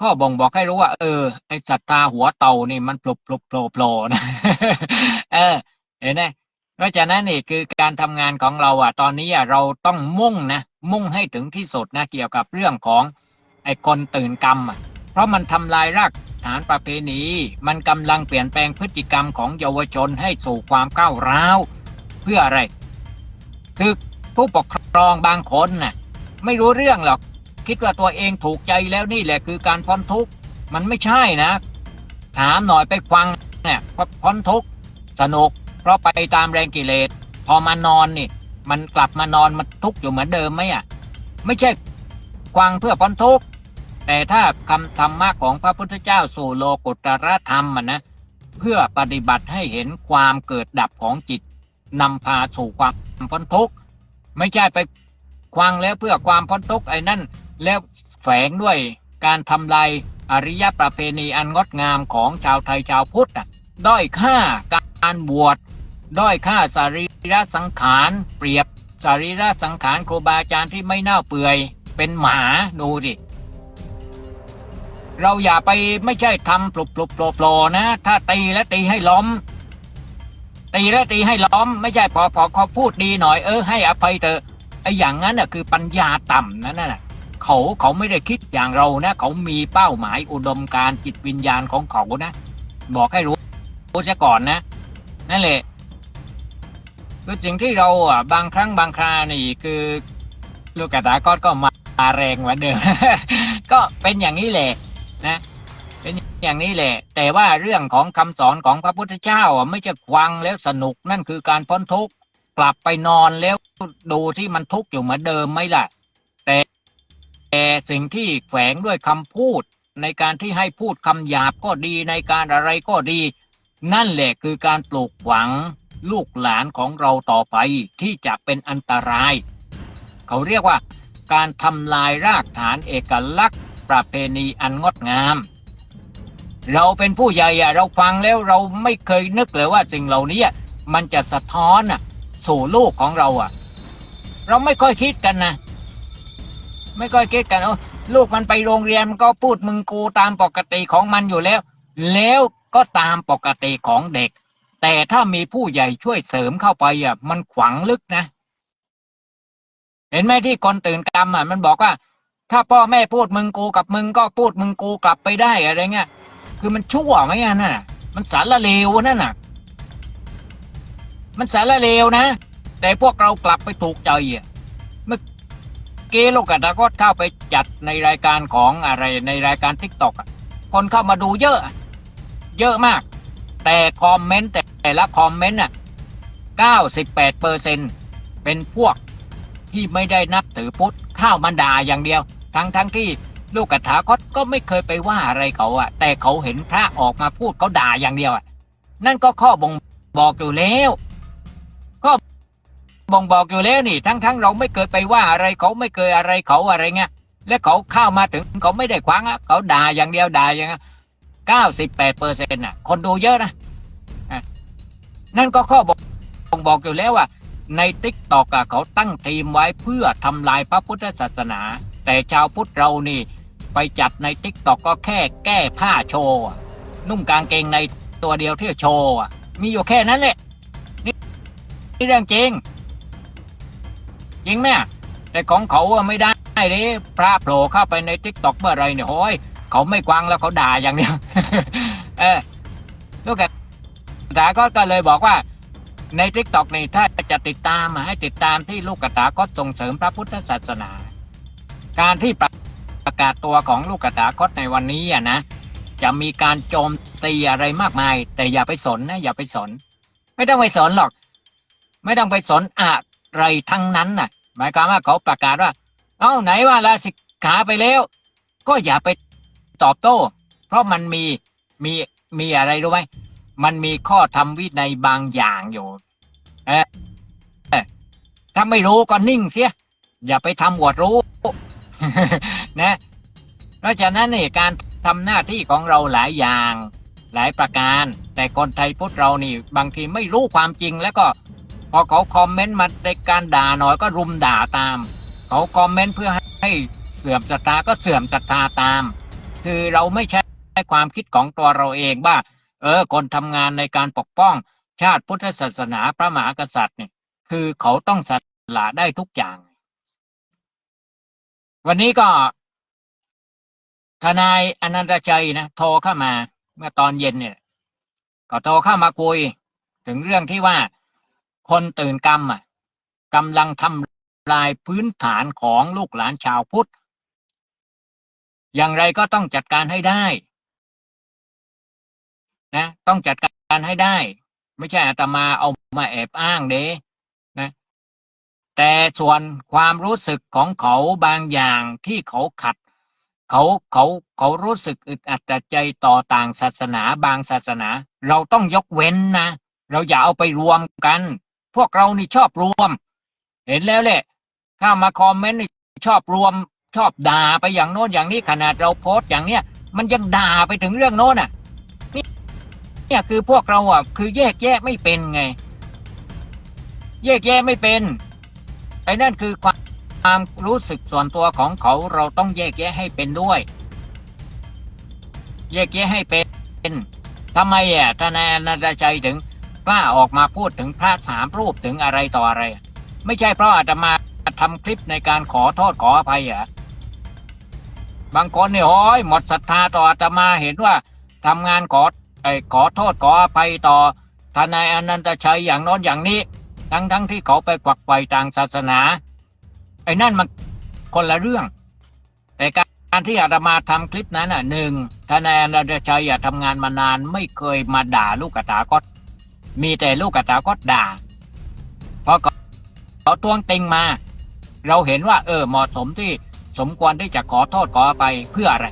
ข้อบ่งบอกให้รู้ว่า เออ ไอศรัทธาหัวเต่านี่มันปลุกปลุกโผล่โผล่นะ เออ เห็นไหมเพราะฉะนั้นนี่คือการทำงานของเราอะ ตอนนี้อะเราต้องมุ่งนะมุ่งให้ถึงที่สุดนะเกี่ยวกับเรื่องของไอ้คนตื่นกรรมอะ เพราะมันทำลายรากฐานประเพณี มันกำลังเปลี่ยนแปลงพฤติกรรมของเยาวชนให้สู่ความก้าวร้าว เพื่ออะไร คือผู้ปกครองบางคนน่ะ ไม่รู้เรื่องหรอก คิดว่าตัวเองถูกใจแล้วนี่แหละคือการพ้นทุกข์มันไม่ใช่นะ ถามหน่อยไปฟังเนี่ยพ้นทุกข์สนุก เพราะไปตามแรงกิเลส พอมานอนนี่ มันกลับมานอนมันทุกข์อยู่เหมือนเดิมไหมอะไม่ใช่ฟังเพื่อพ้นทุกข์แต่ถ้าคำธรรมะของพระพุทธเจ้าสู่โลกุตรธรรมอะนะเพื่อปฏิบัติให้เห็นความเกิดดับของจิตนำพาสู่ความพ้นทุกข์ไม่ใช่ไปควังแล้วเพื่อความพ้นทุกข์ไอ้นั่น แล้วแฝงด้วยการทำลายอริยประเพณีอันงดงามของชาวไทยชาวพุทธน่ะด้อยค่าการบวชด้อยค่าสรีระสังขารเปรียบสรีระสังขารครูบาอาจารย์ที่ไม่เน่าเปื่อย เป็นหมาดูดิเราอย่าไปไม่ใช่ทำปลุกปลุกโปรโปรนะ ถ้าตีแล้วตีให้ล้ม ตีแล้วตีให้ล้ม ไม่ใช่พอพอเขาพูดดีหน่อยเออให้อภัยเถอะไอ้อย่างนั้นน่ะคือปัญญาต่ำนั่นน่ะ เขาเขาไม่ได้คิดอย่างเรานะ เขามีเป้าหมายอุดมการจิตวิญญาณของเขานะ บอกให้รู้รู้ซะก่อนนะ นั่นแหละคือสิ่งที่เราอะบางครั้งบางครานี่คือลูกกระตาก็ก็มาแรงเหมือนเดิมก็เป็นอย่างนี้แหละนะ เป็นอย่างนี้แหละ แต่ว่าเรื่องของคำสอนของพระพุทธเจ้าอะไม่ใช่ควังแล้วสนุกนั่นคือการพ้นทุกข์กลับไปนอนแล้วดูที่มันทุกข์อยู่เหมือนเดิมไหมล่ะ แต่ แต่สิ่งที่แฝงด้วยคำพูด ในการที่ให้พูดคำหยาบก็ดีในการอะไรก็ดี นั่นแหละคือการปลูกฝังลูกหลานของเราต่อไปที่จะเป็นอันตราย เขาเรียกว่า การทำลายรากฐานเอกลักษณ์ ประเพณีอันงดงาม เราเป็นผู้ใหญ่เราฟังแล้วเราไม่เคยนึกเลยว่าสิ่งเหล่านี้มันจะสะท้อนสู่ลูกของเราอะเราไม่ค่อยคิดกันนะ ไม่ค่อยคิดกันเออลูกมันไปโรงเรียนมันก็พูดมึงกูตามปกติของมันอยู่แล้ว แล้วก็ตามปกติของเด็ก แต่ถ้ามีผู้ใหญ่ช่วยเสริมเข้าไปอะ มันขวังลึกนะ เห็นไหมที่คนตื่นกรรมอะมันบอกว่า ถ้าพ่อแม่พูดมึงกูกับมึงก็พูดมึงกูกลับไปได้อะไรเงี้ยคือมันชั่วไหมอะน่ะ มันสารเลวนั่นน่ะ มันสารเลวนะ แต่พวกเรากลับไปถูกใจอะ กี้ลูกกระดาก็เข้าไปจัดในรายการของอะไรในรายการทิกตอกอะคนเข้ามาดูเยอะ เยอะมาก แต่คอมเมนต์แต่ละคอมเมนต์อะ98เปอร์เซ็นเป็นพวกที่ไม่ได้นับถือพุทธเข้ามาด่าอย่างเดียว ทั้งทั้งที่ลูกกระถาคตก็ไม่เคยไปว่าอะไรเขาอะ แต่เขาเห็นพระออกมาพูดเขาด่าอย่างเดียวอะนั่นก็ข้อบ่งบอกอยู่แล้ว บ่งบอกอยู่แล้วนี่ ทั้งทั้งเราไม่เคยไปว่าอะไรเขาไม่เคยอะไรเขาอะไรเงี้ยและเขาเข้ามาถึงเขาไม่ได้คว้างอะเขาด่าอย่างเดียวด่าอย่างเงี้ยเก้าสิบแปดเปอร์เซ็นต์อะ คนดูเยอะนะนั่นก็ข้อบอกบ่งบอกอยู่แล้วว่า ในติ๊กตอกเขาตั้งทีมไว้เพื่อทำลายพระพุทธศาสนา แต่ชาวพุทธเรานี่ไปจัดในติ๊กตอกก็แค่แก้ผ้าโชว์นุ่งกางเกงในตัวเดียวที่โชว์มีอยู่แค่นั้นแหละนี่เรื่องจริง จริงไหมอะแต่ของเขาไม่ได้เลยพระโผล่เข้าไปในติ๊กตอกเมื่อไรเนี่ยโอ้ยเขาไม่กวางแล้วเขาด่าอย่างเดียวเออลูกกระตาก็ก็เลยบอกว่าในทิกตอกนี่ถ้าจะติดตามมาให้ติดตามที่ลูกกระตาก็ส่งเสริมพระพุทธศาสนา การที่ประกาศตัวของลูกกระตาคตในวันนี้อะนะจะมีการโจมตีอะไรมากมาย แต่อย่าไปสนนะอย่าไปสน ไม่ต้องไปสนหรอก ไม่ต้องไปสนอะไรทั้งนั้นน่ะ หมายความว่าเขาประกาศว่า เอ้าไหนว่าลาสิกขาไปแล้ว ก็อย่าไปตอบโต้ เพราะมันมีมีมีอะไรรู้ไหมมันมีข้อทำวินัยบางอย่างอยู่เออเออถ้าไม่รู้ก็นิ่งเสีย อย่าไปทำหวดรู้นะ เพราะฉะนั้นนี่การทำหน้าที่ของเราหลายอย่างหลายประการ แต่คนไทยพุทธเรานี่ บางทีไม่รู้ความจริงแล้วก็ พอเขาคอมเมนต์มาในการด่าหน่อยก็รุมด่าตาม เขาคอมเมนต์เพื่อให้เสื่อมศรัทธาก็เสื่อมศรัทธาตาม คือเราไม่ใช่ความคิดของตัวเราเองว่าเออ คนทำงานในการปกป้อง ชาติพุทธศาสนาพระมหากษัตริย์เนี่ยคือเขาต้องสละได้ทุกอย่าง วันนี้ก็ทนายอนันตชัยนะโทรเข้ามา เมื่อตอนเย็นเนี่ย ก็โทรเข้ามาคุย ถึงเรื่องที่ว่า คนตื่นกรรมอะกำลังทำลายพื้นฐานของลูกหลานชาวพุทธ อย่างไรก็ต้องจัดการให้ได้นะต้องจัดการให้ได้ ไม่ใช่อาตมาเอามาแอบอ้างเด้นะแต่ส่วนความรู้สึกของเขาบางอย่างที่เขาขัด เขาเขาเขารู้สึกอึดอัดใจต่อต่างศาสนาบางศาสนา เราต้องยกเว้นนะ เราอย่าเอาไปรวมกัน พวกเรานี่ชอบรวม เห็นแล้วแหละ ถ้ามาคอมเมนต์นี่ชอบรวม ชอบด่าไปอย่างโน้นอย่างนี้ขนาดเราโพสต์อย่างเนี้ย มันยังด่าไปถึงเรื่องโน้นอะนี่เนี่ยคือพวกเราอะ คือแยกแยะไม่เป็นไง แยกแยะไม่เป็นไอ้นั่นคือความความรู้สึกส่วนตัวของเขาเราต้องแยกแยะให้เป็นด้วย แยกแยะให้เป็นทำไมอะทนายอนันตชัยถึง กล้าออกมาพูดถึงพระสามรูปถึงอะไรต่ออะไร ไม่ใช่เพราะอาตมาทำคลิปในการขอโทษขออภัยเหรอบางคนเนี่ยโอ้ยหมดศรัทธาต่ออาตมาเห็นว่าทำงานขอไอ้ขอโทษขออภัยต่อทนายอนันตชัยอย่างน้นอย่างนี้ ทั้งทั้งที่เขาไปกวักไกวต่างศาสนา ไอ้นั่นมันคนละเรื่อง แต่การที่อาตมาทำคลิปนั้นอะหนึ่งทนายอนันตชัยอะทำงานมานานไม่เคยมาด่าลูกกระตาก็ มีแต่ลูกกระตาก็ด่าเพราะเขาทวงติงมา เราเห็นว่า เออเหมาะสมที่สมควรที่จะขอโทษขออภัยเพื่ออะไร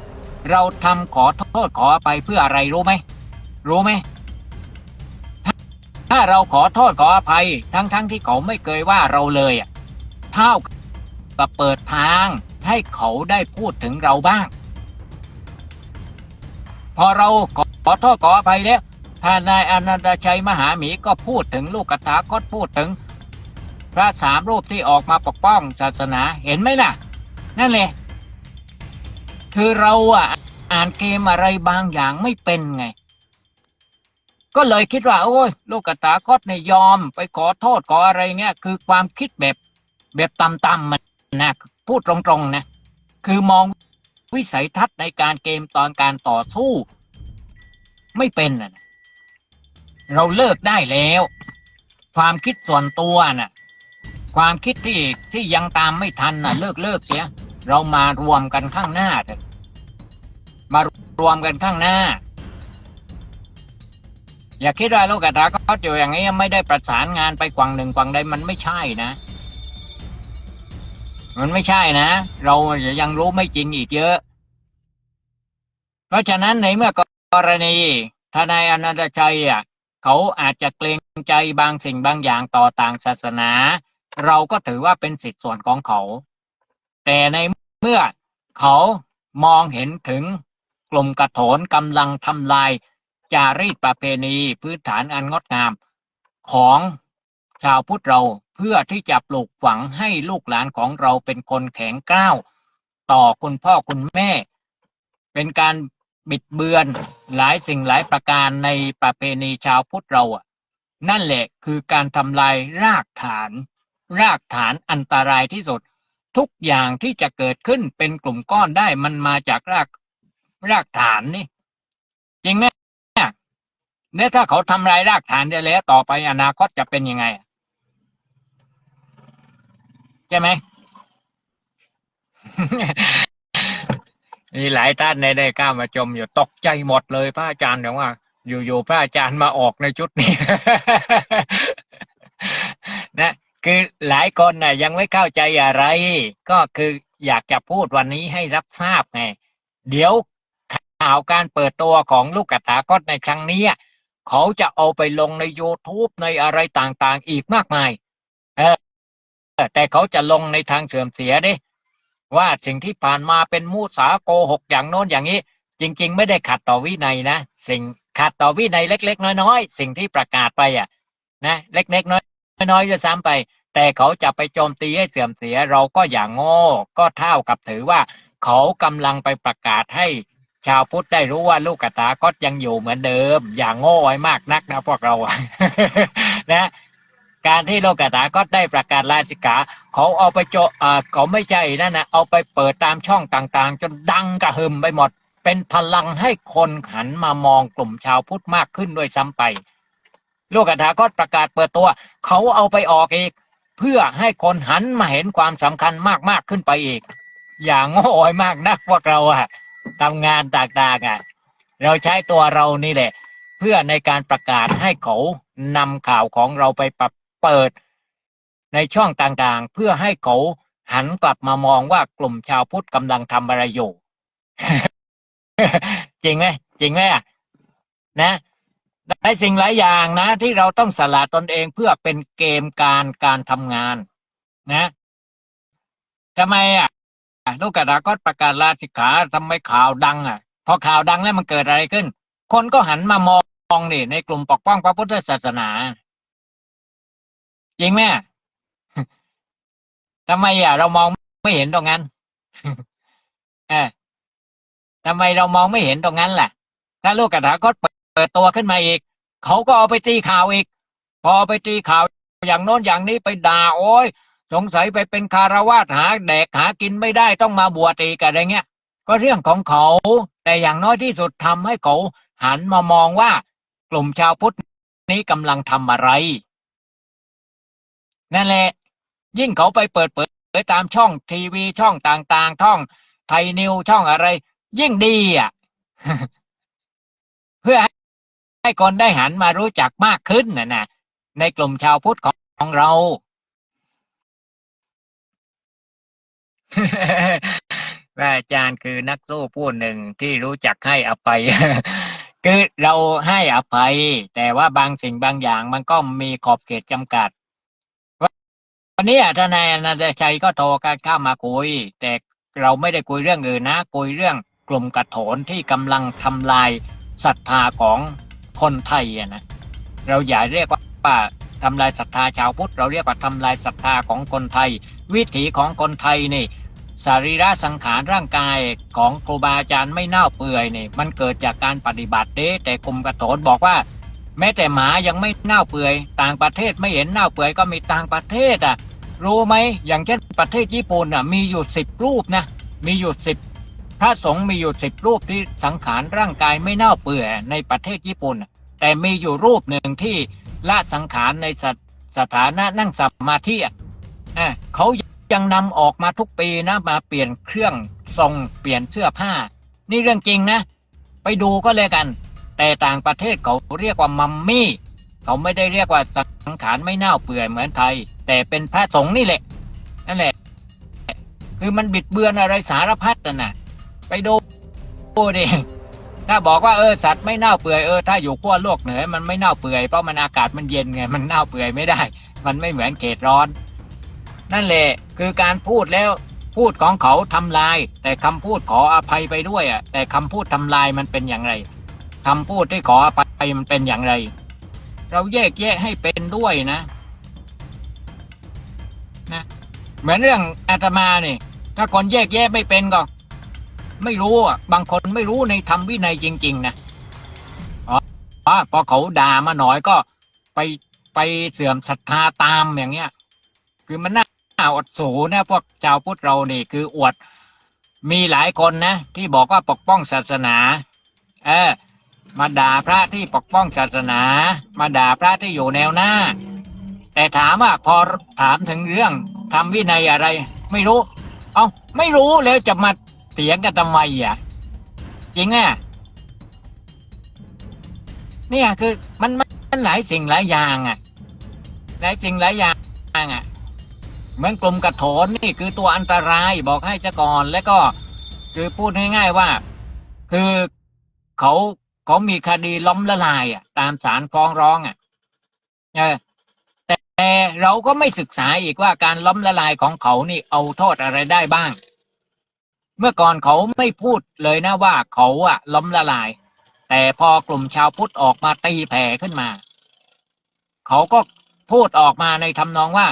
เราทำขอโทษขออภัยเพื่ออะไรรู้ไหมรู้ไหมถ้าเราขอโทษขออภัย ทั้งๆทที่เขาไม่เคยว่าเราเลยอะเท่ากับเปิดทางให้เขาได้พูดถึงเราบ้าง พอเราขอโทษขออภัยแล้ว ท่านายอนันตชัยมหาหมีก็พูดถึงลูกกถาคตพูดถึง พระสามรูปที่ออกมาปกป้องศาสนาเห็นไหมล่ะ นั่นเลยคือเราอะอ่านเกมอะไรบางอย่างไม่เป็นไง ก็เลยคิดว่า โอ้ยลูกกตาคตในยยอมไปขอโทษขออะไรเงี้ย คือความคิดแบบแบบต่ำๆมันนะพูดตรงๆนะ คือมองวิสัยทัศน์ในการเกมตอนการต่อสู้ ไม่เป็นนะ เราเลิกได้แล้ว ความคิดส่วนตัวน่ะ ความคิดที่ที่ยังตามไม่ทันน่ะ เลิกเลิกเสีย เรามารวมกันข้างหน้าเถอะมารวมกันข้างหน้า อย่าคิดว่าลูกกระตาก็อยู่อย่างนี้ไม่ได้ประสานงานไปกวางหนึ่งกวางใดมันไม่ใช่นะ มันไม่ใช่นะ เรายังรู้ไม่จริงอีกเยอะ เพราะฉะนั้นในเมื่อกรณีทนายอนันตชัยอะ เขาอาจจะเกรงใจบางสิ่งบางอย่างต่อต่างศาสนา เราก็ถือว่าเป็นสิทธิส่วนของเขา แต่ในเมื่อเขามองเห็นถึงกลุ่มกระโถนกำลังทำลาย จารีตประเพณีพื้นฐานอันงดงามของชาวพุทธเราเพื่อที่จะปลูกฝังให้ลูกหลานของเราเป็นคนแข็งกร้าว ต่อคุณพ่อคุณแม่ เป็นการ บิดเบือนหลายสิ่งหลายประการในประเพณีชาวพุทธเราอะ นั่นแหละคือการทำลายรากฐาน รากฐานอันตรายที่สุด ทุกอย่างที่จะเกิดขึ้นเป็นกลุ่มก้อนได้มันมาจากรากรากฐานนี่จริงไหมเนี่ยถ้าเขาทำลายรากฐานได้แล้ว ต่อไปอนาคตจะเป็นยังไงใช่ไหม มีหลายท่านในได้ก้ามาชมอยู่ตกใจหมดเลยพระอาจารย์แต่ว่า อยู่ๆพระอาจารย์มาออกในชุดนี้ นะคือหลายคนน่ะ ยังไม่เข้าใจอะไร ก็คืออยากจะพูดวันนี้ให้รับทราบไง เดี๋ยวข่าวการเปิดตัวของลูกกตากตในครั้งนี้เขาจะเอาไปลงใน YouTube ในอะไรต่างๆ อีกมากมาย เออ แต่เขาจะลงในทางเสื่อมเสียด้ ว่าสิ่งที่ผ่านมาเป็นมูสาโกหกอย่างโน้นอย่างนี้ จริง ๆ ไม่ได้ขัดต่อวินัยนะ สิ่งขัดต่อวินัยเล็ก ๆ น้อยๆ สิ่งที่ประกาศไปอะนะเล็กๆน้อยน้อยๆจะซ้ำไป แต่เขาจะไปโจมตีให้เสื่อมเสียเราก็อย่างโง่ก็เท่ากับถือว่า เขากำลังไปประกาศให้ชาวพุทธได้รู้ว่าลูกกตาก็ยังอยู่เหมือนเดิม อย่างโง่ไว้มากนักนะพวกเราอะนะ การที่โลกตาก็ได้ประกาศลาสิกขาเขาเอาไปโจอ่าเขาไม่ใช่นั่นนะเอาไปเปิดตามช่องต่างๆ จนดังกระหึ่มไปหมด เป็นพลังให้คนหันมามองกลุ่มชาวพุทธมากขึ้นด้วยซ้ำไปลูกกถาก็ประกาศเปิดตัว เขาเอาไปออกอีก เพื่อให้คนหันมาเห็นความสำคัญมากๆขึ้นไปอีก อย่างโง่อ้มากนักพวกเราอะทำงานต่างๆอะเราใช้ตัวเรานี่แหละ เพื่อในการประกาศให้เขานำข่าวของเราไปปรับ เปิดในช่องต่างๆ เพื่อให้เขาหันกลับมามองว่ากลุ่มชาวพุทธกำลังทำอะไรอยู่ จริงไหมจริงไหมอะนะหลายสิ่งหลายอย่างนะ ที่เราต้องสละตนเองเพื่อเป็นเกมการการทำงาน นะทำไมอะลูกกระดาก็ประกาศลาสิกขาทำไมข่าวดัง อะ พอข่าวดังแล้วมันเกิดอะไรขึ้น คนก็หันมามองนี่ในกลุ่มปกป้องพระพุทธศาสนา จริงไหมทำไมอะ เรามองไม่เห็นตรงนั้นเออทำไมเรามองไม่เห็นตรงนั้นล่ะ ถ้าลูกกระถาก็เปิดตัวขึ้นมาอีก เขาก็เอาไปตีข่าวอีก พอไปตีข่าว อย่างโน้นอย่างนี้ไปด่าโอ้ยสงสัยไปเป็นคารวาสหาแดกหากินไม่ได้ต้องมาบวชอีกอะไรเงี้ย ก็เรื่องของเขา แต่อย่างน้อยที่สุดทำให้เขาหันมามองว่ากลุ่มชาวพุทธนี้กำลังทำอะไร นั่นแหละ ยิ่งเขาไปเปิดเผยตามช่องทีวีช่องต่างๆช่องไทยนิวช่องอะไร ยิ่งดีอะ เพื่อให้คนได้หันมารู้จักมากขึ้นนะนะในกลุ่มชาวพุทธของเรา อาจารย์คือนักสู้ผู้หนึ่งที่รู้จักให้อภัยคือเราให้อภัย แต่ว่าบางสิ่งบางอย่างมันก็มีขอบเขตจำกัด วันนี้ทนายอนันตชัยก็โทรกันเข้ามาคุย แต่เราไม่ได้คุยเรื่องอื่นนะคุยเรื่องกลุ่มกระโถนที่กำลังทำลายศรัทธาของคนไทยนะเราอย่าเรียกว่าทำลายศรัทธาชาวพุทธเราเรียกว่าทำลายศรัทธาของคนไทย วิถีของคนไทยนี่สรีระสังขารร่างกายของครูบาอาจารย์ไม่เน่าเปื่อยนี่มันเกิดจากการปฏิบัติเด้แต่กลุ่มกระโถนบอกว่า แม้แต่หมายังไม่เน่าเปื่อย ต่างประเทศไม่เห็นเน่าเปื่อยก็มีต่างประเทศอะ รู้ไหมอย่างเช่นประเทศญี่ปุ่นอะมีอยู่สิบรูปนะมีอยู่สิบพระสงฆ์มีอยู่สิบรูปที่สังขารร่างกายไม่เน่าเปื่อยในประเทศญี่ปุ่น แต่มีอยู่รูปหนึ่งที่ละสังขารในสถสถานะนั่งสมาธิอะอะเขายังนำออกมาทุกปีนะมาเปลี่ยนเครื่องทรงเปลี่ยนเสื้อผ้า นี่เรื่องจริงนะ ไปดูก็เลยกัน แต่ต่างประเทศเขาเรียกว่ามัมมี่ เขาไม่ได้เรียกว่าสังขารไม่เน่าเปื่อยเหมือนไทย แต่เป็นพระสงฆ์นี่แหละนั่นแหละ คือมันบิดเบือนอะไรสารพัดนะนะไปดูดูดิถ้าบอกว่าเออสัตว์ไม่เน่าเปื่อยเออถ้าอยู่ขั้วโลกเหนือมันไม่เน่าเปื่อยเพราะมันอากาศมันเย็นไงมันเน่าเปื่อยไม่ได้ มันไม่เหมือนเขตร้อน นั่นแหละคือการพูดแล้วพูดของเขาทำลาย แต่คำพูดขออภัยไปด้วยอะแต่คำพูดทำลายมันเป็นอย่างไร คำพูดที่ขออภัยมันเป็นอย่างไร เราแยกแยะให้เป็นด้วยนะนะเหมือนเรื่องอาตมาเนี่ยถ้าคนแยกแยะไม่เป็นก็ ไม่รู้อะบางคนไม่รู้ในธรรมวินัยจริง ๆ นะอ๋ออ๋อพอเขาด่ามาหน่อยก็ไปไปเสื่อมศรัทธาตามอย่างเงี้ย คือมันน่าอดสูนะพวกชาวพุทธเรานี่คืออวดมีหลายคนนะ ที่บอกว่าปกป้องศาสนา เออ มาด่าพระที่ปกป้องศาสนา มาด่าพระที่อยู่แนวหน้า แต่ถามว่าพอถามถึงเรื่องทำวินัยอะไร ไม่รู้ เอาไม่รู้แล้วจะมาเถียงกันทำไมอะจริงอะเนี่ยคือมันมันหลายสิ่งหลายอย่างอะหลายสิ่งหลายอย่างอะเหมือนกลุ่มกระโถนนี่คือตัวอันตรายบอกให้จะก่อนแล้วก็ คือพูดง่ายๆว่า คือเขา เขามีคดีล้มละลายอะ ตามศาลฟ้องร้องอะเออแต่เราก็ไม่ศึกษาอีกว่าการล้มละลายของเขานี่เอาโทษอะไรได้บ้าง เมื่อก่อนเขาไม่พูดเลยนะว่าเขาอะล้มละลาย แต่พอกลุ่มชาวพุทธออกมาตีแผ่ขึ้นมา เขาก็พูดออกมาในทำนองว่า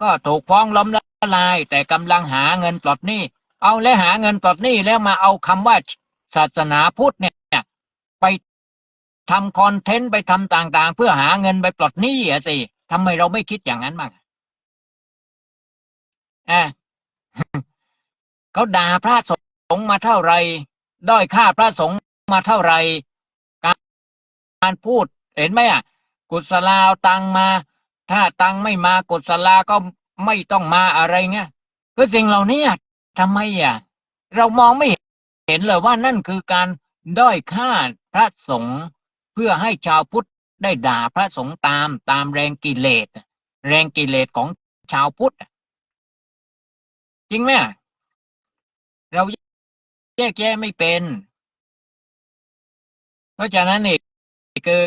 ก็ถูกฟ้องล้มละลาย แต่กำลังหาเงินปลดหนี้ เอาและหาเงินปลดหนี้แล้วมาเอาคำว่าศาสนาพุทธเนี่ย ไปทำคอนเทนต์ไปทำต่าง ๆ เพื่อหาเงินไปปลดหนี้อะสิทำไมเราไม่คิดอย่างนั้นบ้างอะเขาด่าพระสงฆ์มาเท่าไหรด้อยค่าพระสงฆ์มาเท่าไหรการการพูดเห็นไหมอะ กุศลาเอาตังมา ถ้าตังไม่มากุศลาก็ไม่ต้องมาอะไรเงี้ยคือสิ่งเหล่านี้ทำไมอะ เรามองไม่เห็นเลยว่านั่นคือการ ด้อยค่าพระสงฆ์เพื่อให้ชาวพุทธได้ด่าพระสงฆ์ตามตามแรงกิเลส แรงกิเลสของชาวพุทธ จริงไหมเราแยกแยะไม่เป็น เพราะฉะนั้นนี่คือ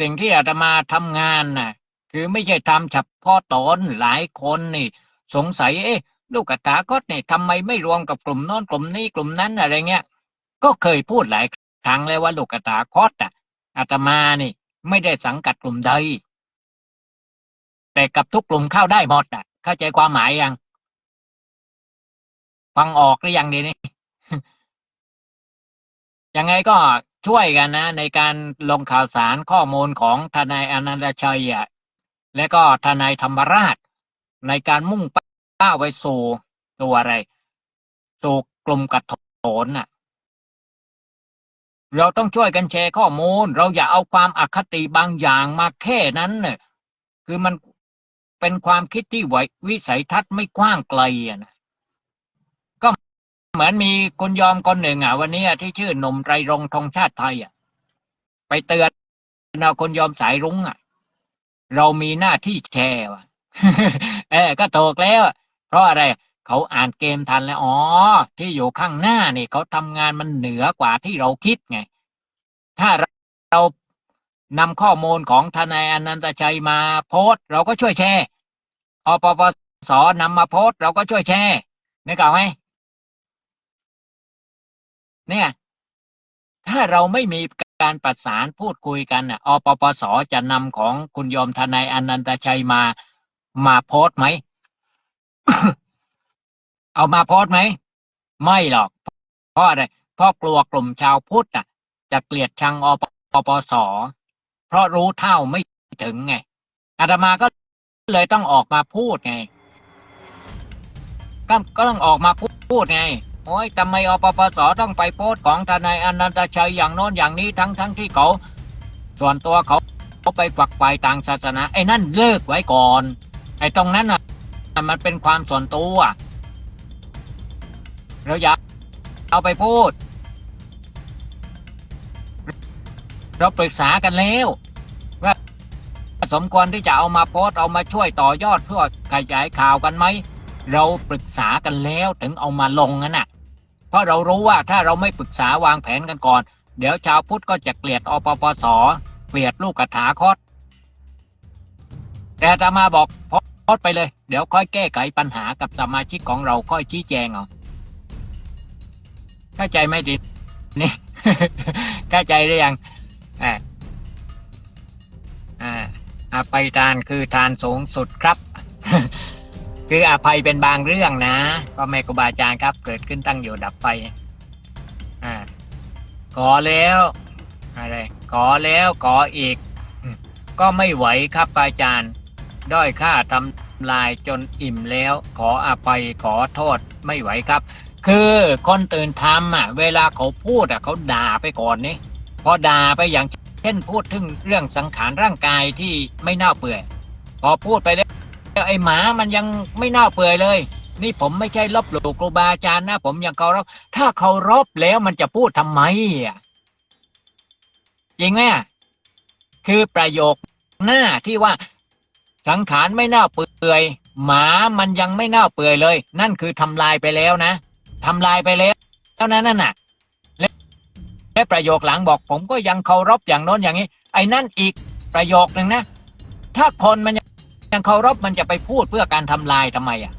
สิ่งที่อาตมาทำงานน่ะ คือไม่ใช่ทำเฉพาะตนหลายคนนี่ สงสัยเอ๊ะลูกกตาก็เนี่ยทำไมไม่รวมกับกลุ่มโน้นกลุ่มนี้กลุ่มนั้นอะไรเงี้ย ก็เคยพูดหลายครั้งแล้วว่าลูกกตาคอดอะอาตมานี่ ไม่ได้สังกัดกลุ่มใด แต่กับทุกกลุ่มเข้าได้หมดอะ เข้าใจความหมายยัง ฟังออกหรือยังดีนี่ยังไงก็ช่วยกันนะ ในการลงข่าวสารข้อมูลของทนายอนันตชัยอะและก็ทนายธรรมราช ในการมุ่งเป้าไปสู่ตัวอะไรสู่กลุ่มกัดโถนน่ะ เราต้องช่วยกันแชร์ข้อมูล เราอย่าเอาความอคติบางอย่างมาแค่นั้นเนี่ยคือมันเป็นความคิดที่ไหววิสัยทัศน์ไม่กว้างไกลอะนะก็เหมือนมีคนยอมคนหนึ่งอะวันนี้ที่ชื่อหนุ่มไตรรงค์ธงชาติไทยอะ ไปเตือนเอาคนยอมสายรุ้งอะ เรามีหน้าที่แชร์ว่ะเออก็ถูกแล้ว เพราะอะไร เขาอ่านเกมทันแล้วอ๋อ ที่อยู่ข้างหน้านี่เขาทำงานมันเหนือกว่าที่เราคิดไง ถ้าเรานำข้อมูลของทนายอนันตชัยมาโพสเราก็ช่วยแชร์อปปสนำมาโพสเราก็ช่วยแชร์นึกออกไหมเนี่ย ถ้าเราไม่มีการประสานพูดคุยกันน่ะอปปสจะนำของคุณยมทนายอนันตชัยมา มาโพสไหม เอามาโพสไหม ไม่หรอก เพราะอะไร เพราะกลัวกลุ่มชาวพุทธอะ จะเกลียดชังอปปส เพราะรู้เท่าไม่ถึงไง อาตมาก็เลยต้องออกมาพูดไง ก็ก็ต้องออกมาพูดไง โอ้ยทำไมอปปส ต้องไปโพสของทนายอนันตชัยอย่างโน้นอย่างนี้ทั้งทั้งที่เขา ส่วนตัวเขาเขาไปฝักไฟต่างศาสนา ไอ้นั่นเลิกไว้ก่อน ไอ้ตรงนั้นน่ะ มันเป็นความส่วนตัว เราอย่าเอาไปพูด เราปรึกษากันแล้วว่าสมควรที่จะเอามาโพสเอามาช่วยต่อยอดเพื่อขยายข่าวกันไหม เราปรึกษากันแล้วถึงเอามาลงนั่นน่ะ เพราะเรารู้ว่าถ้าเราไม่ปรึกษาวางแผนกันก่อน เดี๋ยวชาวพุทธก็จะเกลียดอปปสเกลียดลูกกระถาคตแต่อามาบอกโพสไปเลย เดี๋ยวค่อยแก้ไขปัญหากับสมาชิกของเราค่อยชี้แจงเอา เข้าใจไหมดินี่เข้าใจหรือยังอ่าอ่าอภัยทานคือทานสูงสุดครับ คืออภัยเป็นบางเรื่องนะก็แม่ครูบาอาจารย์ครับ เกิดขึ้นตั้งอยู่ดับไปอ่าขอแล้วอะไรขอแล้วขออีก ก็ไม่ไหวครับอาจารย์ ด้อยค่าทำลายจนอิ่มแล้ว ขออภัยขอโทษไม่ไหวครับ คือคนตื่นทำอะ เวลาเขาพูดอะเขาด่าไปก่อนนี่พอด่าไปอย่างเช่นพูดถึงเรื่องสังขารร่างกายที่ไม่น่าเปื่อย พอพูดไปแล้วไอ้หมามันยังไม่น่าเปื่อยเลย นี่ผมไม่ใช่ลบหลู่ครูบาอาจารย์นะผมยังเคารพถ้าเคารพแล้วมันจะพูดทำไมอะจริงไหมคือประโยคหน้าที่ว่าสังขารไม่น่าเปื่อย หมามันยังไม่น่าเปื่อยเลย นั่นคือทำลายไปแล้วนะ ทำลายไปแล้วเท่านั้นน่ะและประโยคหลังบอก ผมก็ยังเคารพอย่างโน้นอย่างนี้ ไอ้นั่นอีกประโยคหนึ่งนะ ถ้าคนมันยังเคารพมันจะไปพูดเพื่อการทำลายทำไมอะ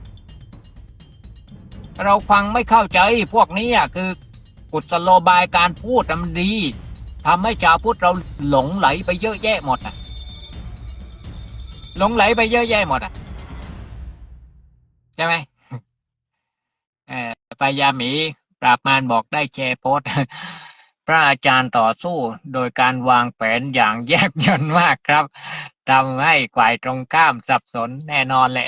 เราฟังไม่เข้าใจพวกนี้อะคือกุศโลบายการพูดมันดีทำให้ชาวพุทธเราหลงไหลไปเยอะแยะหมดอะหลงไหลไปเยอะแยะหมดอะใช่ไหมเออ ปยามีปราบมารบอกได้แชร์โพสพระอาจารย์ต่อสู้โดยการวางแผนอย่างแยบยลมากครับทำให้ฝ่ายตรงข้ามสับสนแน่นอนแหละ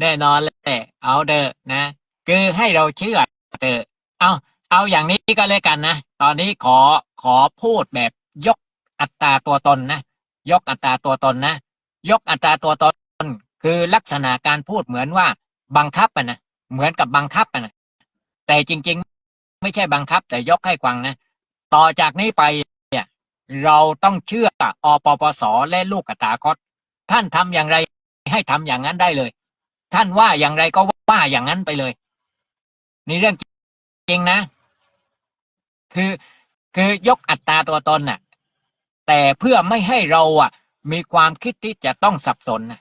แน่นอนแหละเอาเด้อนะ คือให้เราเชื่อเด้อเอาเอาอย่างนี้ก็เลยกันนะ ตอนนี้ขอขอพูดแบบยกอัตราตัวตนนะ ยกอัตราตัวตนนะ ยกอัตราตัวตน คือลักษณะการพูดเหมือนว่าบังคับอะนะเหมือนกับบังคับอะนะแต่จริง ๆ ไม่ใช่บังคับ แต่ยกให้ฟังนะต่อจากนี้ไปเนี่ยเราต้องเชื่ออปปสและลูกกตาคต ท่านทำอย่างไรให้ทำอย่างนั้นได้เลย ท่านว่าอย่างไรก็ว่าอย่างนั้นไปเลยนี่เรื่องจริงนะ คือคือยกอัตราตัวตนน่ะ แต่เพื่อไม่ให้เราอะ มีความคิดที่จะต้องสับสนนะ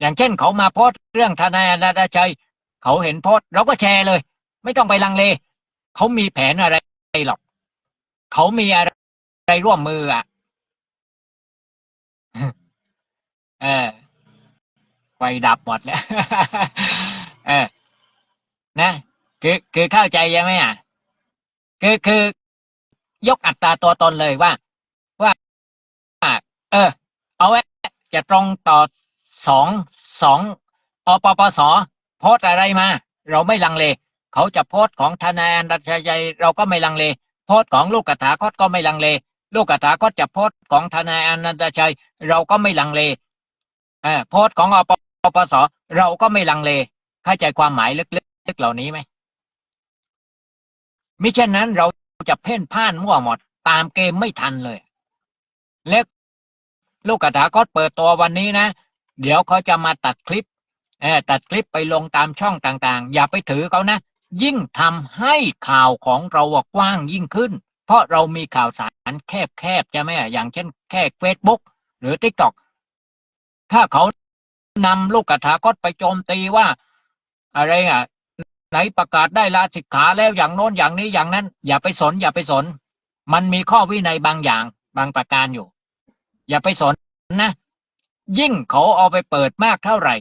อย่างเช่นเขามาโพสเรื่องทนายอนาดาชัย เขาเห็นโพสเราก็แชร์เลย ไม่ต้องไปลังเล เขามีแผนอะไรหรอก เขามีอะไรร่วมมืออะเออไฟดับหมดแล้วเออนะคือคือเข้าใจยังไหมอะคือคือยกอัตราตัวตนเลยว่า ว่า เออ เอาไว้จะตรงต่อ สองสองอปปสโพสอะไรมา เราไม่ลังเล เขาจะโพสของทนายอนันตชัยเราก็ไม่ลังเล โพสของลูกกระถาคตก็ไม่ลังเล ลูกกระถาคตจะโพสของทนายอนันตชัย เราก็ไม่ลังเลเออโพสของอปปสเราก็ไม่ลังเล เข้าใจความหมายลึกๆเหล่านี้ไหมมิเช่นนั้นเราจะเพ่นพ่านมั่วหมด ตามเกมไม่ทันเลย และลูกกระถาคตเปิดตัววันนี้นะ เดี๋ยวเขาจะมาตัดคลิปเออตัดคลิปไปลงตามช่องต่างๆ อย่าไปถือเขานะ ยิ่งทำให้ข่าวของเรากว้างยิ่งขึ้น เพราะเรามีข่าวสารแคบๆใช่ไหมอะอย่างเช่นแค่เฟซบุ๊กหรือทิกตอกถ้าเขานำลูกกระถาคตไปโจมตีว่า อะไรอะ ไหนประกาศได้ลาสิกขาแล้วอย่างโน้นอย่างนี้อย่างนั้น อย่าไปสน อย่าไปสน มันมีข้อวินัยบางอย่าง บางประการอยู่ อย่าไปสนนะ ยิ่งเขาเอาไปเปิดมากเท่าไหร่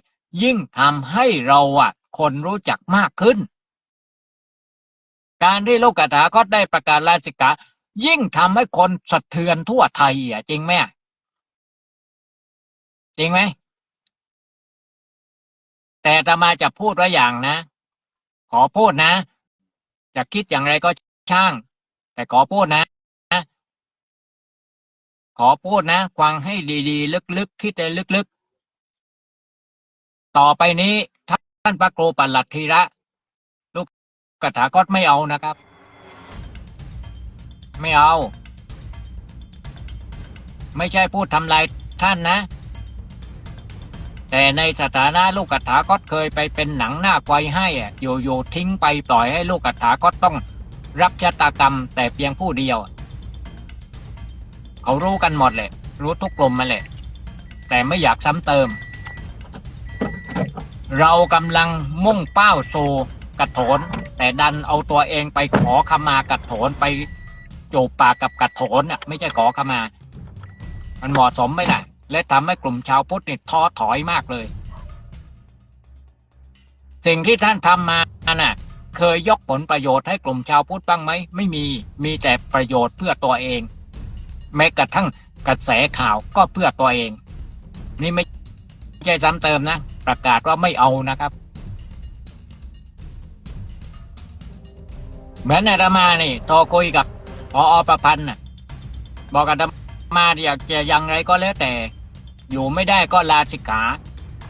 ยิ่งทำให้เราอะ คนรู้จักมากขึ้น การที่โลกกระถาคตได้ประกาศลาสิกายิ่งทำให้คนสะเทือนทั่วไทยอะจริงไหมจริงไหมแต่อาตมาจะพูดว่าอย่างนะ ขอพูดนะ จะคิดอย่างไรก็ช่าง แต่ขอพูดนะ ขอพูดนะ ฟังให้ดีๆ ลึกๆ คิดให้ลึกๆ ต่อไปนี้ท่านพระครูปัลลัทธิระลูกกถาคตไม่เอานะครับ ไม่เอา ไม่ใช่พูดทำลายท่านนะ แต่ในสถานะลูกกถาคตเคยไปเป็นหนังหน้าไฟให้อะโยๆทิ้งไปปล่อยให้ลูกกถาคตต้องรับชะตากรรมแต่เพียงผู้เดียว เขารู้กันหมดเลยรู้ทุกกลุ่มมาเลยแต่ไม่อยากซ้ำเติม เรากำลังมุ่งเป้าสู่กระโถน แต่ดันเอาตัวเองไปขอขมากระโถนไปจูบปากกับกระโถนอะไม่ใช่ขอขมา มันเหมาะสมไหมล่ะ และทำให้กลุ่มชาวพุทธนี่ท้อถอยมากเลย สิ่งที่ท่านทำมาน่ะเคยยกผลประโยชน์ให้กลุ่มชาวพุทธบ้างไหม ไม่มี มีแต่ประโยชน์เพื่อตัวเอง แม้กระทั่งกระแสข่าวก็เพื่อตัวเอง นี่ไม่ใช่ซ้ำเติมนะ ประกาศว่าไม่เอานะครับเหมือนอาตมานี่โทรคุยกับพออประพันธ์น่ะ บอกอาตมาอยากจะยังไงก็แล้วแต่ อยู่ไม่ได้ก็ลาสิกขา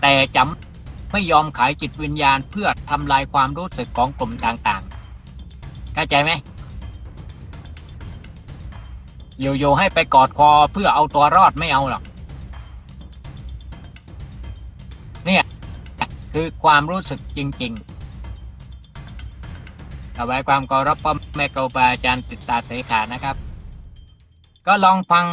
แต่จำไม่ยอมขายจิตวิญญาณเพื่อทำลายความรู้สึกของกลุ่มต่างๆเข้าใจไหม อยู่ๆให้ไปกอดคอเพื่อเอาตัวรอดไม่เอาหรอก เนี่ย คือความรู้สึกจริงๆเอาไว้ความเคารพพ่อแม่ครูบาอาจารย์ติดตาเสขานะครับ ก็ลองฟัง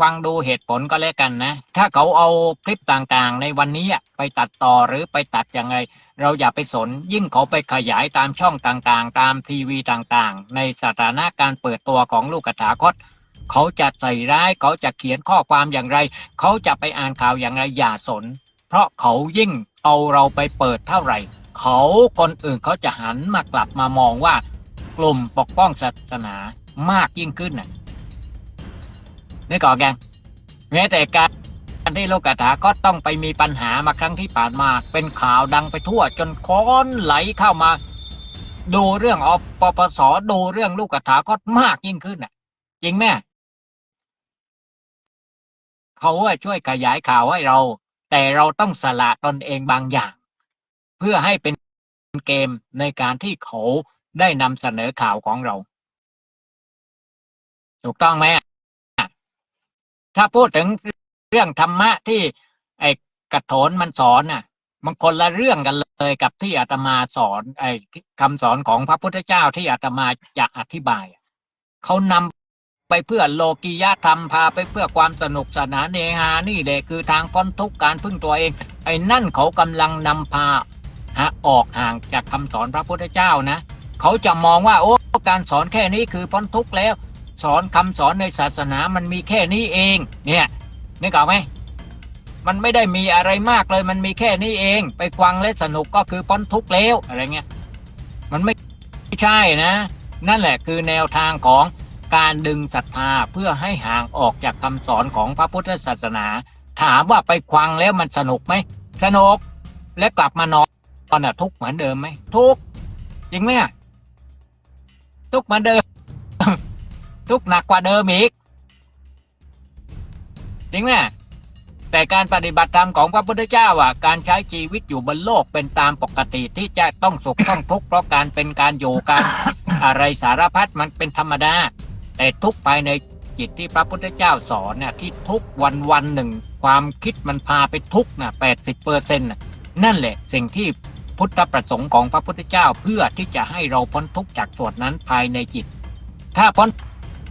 ฟังดูเหตุผลก็แล้วกันนะ ถ้าเขาเอาคลิปต่างๆ ในวันนี้ไปตัดต่อหรือไปตัดอย่างไร เราอย่าไปสน ยิ่งเขาไปขยายตามช่องต่างๆ ตามทีวีต่างๆ ในสถานะการเปิดตัวของลูกกระถาคต เขาจะใส่ร้ายเขาจะเขียนข้อความอย่างไร เขาจะไปอ่านข่าวอย่างไรอย่าสน เพราะเขายิ่งเอาเราไปเปิดเท่าไหร่ เขาคนอื่นเขาจะหันมากลับมามองว่ากลุ่มปกป้องศาสนามากยิ่งขึ้นน่ะนึกออกยังแม้แต่การที่โลกถาก็ต้องไปมีปัญหามาครั้งที่ผ่านมา เป็นข่าวดังไปทั่วจนค้อนไหลเข้ามา ดูเรื่องอปปสดูเรื่องลูกถาก็มากยิ่งขึ้นน่ะ จริงไหม เขาช่วยขยายข่าวให้เรา แต่เราต้องสละตนเองบางอย่าง เพื่อให้เป็นเกมในการที่เขาได้นำเสนอข่าวของเรา ถูกต้องไหมถ้าพูดถึงเรื่องธรรมะที่ไอ้กระโถนมันสอนน่ะ มันคนละเรื่องกันเลยกับที่อาตมาสอน ไอ้คำสอนของพระพุทธเจ้าที่อาตมาจะอธิบาย เขานำ ไปเพื่อโลกียธรรมพาไปเพื่อความสนุกสนานเนฮานี่แหละคือทางพ้นทุกการพึ่งตัวเอง ไอ้นั่นเขากำลังนำพาฮะออกห่างจากคำสอนพระพุทธเจ้านะ เขาจะมองว่าโอ้การสอนแค่นี้คือพ้นทุกข์แล้ว สอนคำสอนในศาสนามันมีแค่นี้เอง เนี่ยนึกออกไหมมันไม่ได้มีอะไรมากเลยมันมีแค่นี้เอง ไปฟังและสนุกก็คือพ้นทุกข์แล้วอะไรเงี้ยมันไม่ใช่นะ นั่นแหละคือแนวทางของ การดึงศรัทธาเพื่อให้ห่างออกจากคำสอนของพระพุทธศาสนา ถามว่าไปฟังแล้วมันสนุกไหมสนุกและกลับมานอนตอนน่ะทุกข์เหมือนเดิมไหมทุกข์จริงไหมอะทุกข์เหมือนเดิม ทุกข์หนักกว่าเดิมอีกจริงไหมแต่การปฏิบัติธรรมของพระพุทธเจ้าอะ การใช้ชีวิตอยู่บนโลกเป็นตามปกติที่จะต้องสุขต้องทุกข์เพราะการเป็นการอยู่การอะไรสารพัดมันเป็นธรรมดา แต่ทุกภายในจิตที่พระพุทธเจ้าสอนน่ะที่ทุกวันวันหนึ่ง ความคิดมันพาไปทุกน่ะแปดสิบเปอร์เซ็นต์นั่นแหละสิ่งที่พุทธประสงค์ของพระพุทธเจ้าเพื่อที่จะให้เราพ้นทุกจากส่วนนั้นภายในจิต ถ้าพ้น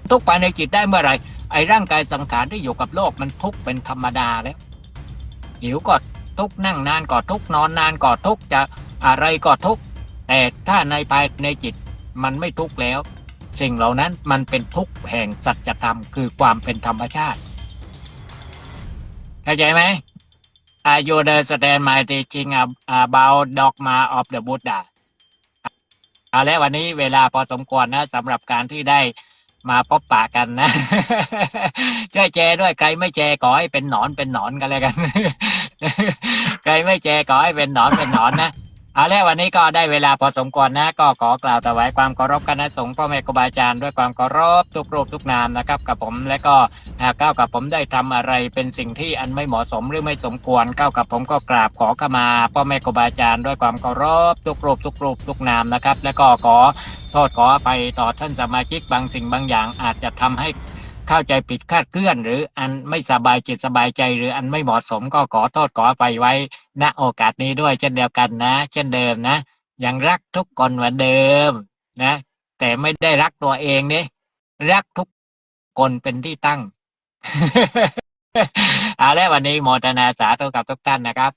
ทุกภายในจิตได้เมื่อไหร่ไอ้ร่างกายสังขารที่อยู่กับโลกมันทุกเป็นธรรมดาแล้วหิวก็ทุกนั่งนานก็ทุกนอนนานก็ทุกจะอะไรก็ทุกแต่ถ้าในภายในจิตมันไม่ทุกแล้ว สิ่งเหล่านั้นมันเป็นทุกข์แห่งสัจธรรมคือความเป็นธรรมชาติ เข้าใจไหม Are you understand my teaching about dogma of the Buddha เอาล้ววันนี้เวลาพอสมควรนะสำหรับการที่ได้มาพบปะกันนะ ช่วยแชร์ด้วยใครไม่แชร์ขอให้เป็นหนอนเป็นหนอนกันเลยกัน ใครไม่แชร์ขอให้เป็นหนอนเป็นหนอนนะ เอาล้ววันนี้ก็ได้เวลาพอสมควรนะ ก็ขอกล่าวถวายความเคารพคณะสงฆ์พ่อแม่ครูบาอาจารย์ด้วยความเคารพทุกรูปทุกนามนะครับกับผมและก็หากก้าวกับผมได้ทำอะไรเป็นสิ่งที่อันไม่เหมาะสมหรือไม่สมควรก้าวกับผมก็กราบขอขมาพ่อแม่ครูบาอาจารย์ด้วยความเคารพทุกรูปทุกรูปทุกนามนะครับ และก็ขอโทษขออภัยต่อท่านสมาชิกบางสิ่งบางอย่างอาจจะทำให้ เข้าใจผิดคาดเคลื่อน หรืออันไม่สบายจิตสบายใจ หรืออันไม่เหมาะสมก็ขอโทษขออภัยไว้ ณโอกาสนี้ด้วยเช่นเดียวกันนะ เช่นเดิมนะยังรักทุกคนเหมือนเดิมนะ แต่ไม่ได้รักตัวเองเนี่ยรักทุกคนเป็นที่ตั้งเอาแล้ววันนี้โมทนาสาธุกับทุกท่านนะครับ